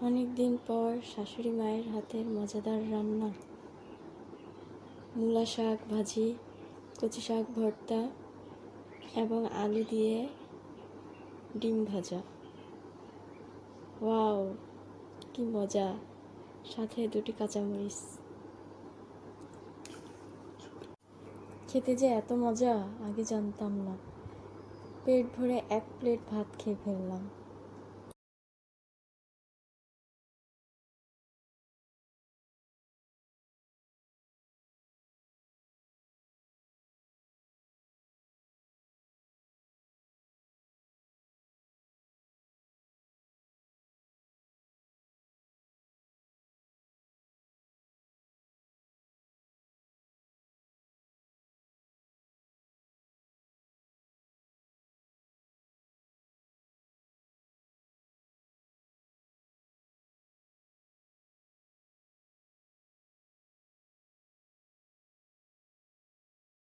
অনেক দিন পর শাশুড়ি মায়ের হাতের মজাদার রান্না। মূলা শাক ভাজি, কচি শাক ভর্তা এবং আলু দিয়ে ডিম ভাজা। ওয়াও, কি মজা! সাথে দুটি কাঁচামরিচ। খেতে যে এত মজা, আগে জানতাম না। পেট ভরে এক প্লেট ভাত খেয়ে ফেললাম।